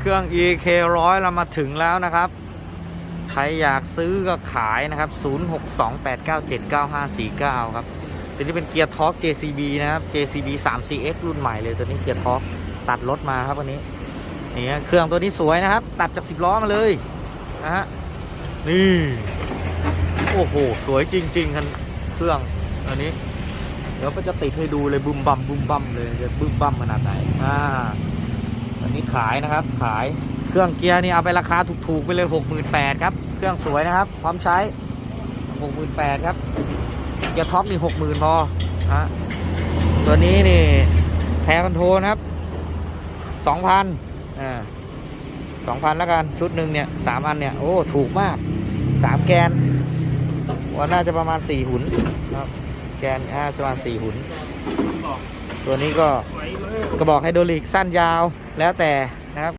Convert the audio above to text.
เครื่อง EK ร้อยเรามาถึงแล้วนะครับ ใครอยากซื้อก็ขายนะครับ 0628979549 ครับ ตัวนี้เป็นเกียร์ท็อก JCB นะครับ JCB 3CX รุ่นใหม่เลยตัวนี้เกียร์ท็อกตัดรถมาครับวันนี้นี่เครื่องตัวนี้สวยนะครับ ตัดจาก10ล้อมาเลยนะฮะนี่ โอ้โห สวยจริงๆคันเครื่องอันนี้ เดี๋ยวก็จะติดให้ดูเลยบุมบัมบุมบัมเลยจะบึ้มบัมขนาดไหนอ่า ขายนะครับ ขายเครื่องเกียร์นี่เอาไปราคาถูกๆไปเลย 68,000ครับ เครื่องสวยนะครับ พร้อมใช้ 68,000ครับ เกียร์ท็อปนี่60,000พอฮะตัวนี้นี่แพรคอนโทรลนะครับ2,000อ่า2,000แล้วกันชุดหนึ่งเนี่ย3อันเนี่ย โอ้ ถูกมาก 3 แกนว่าน่าจะประมาณ 4 หุ่นครับ แกนอ่าประมาณ4หุ่น ตัวนี้ก็กระบอกไฮโดรลิกสั้นยาวแล้วแต่นะครับ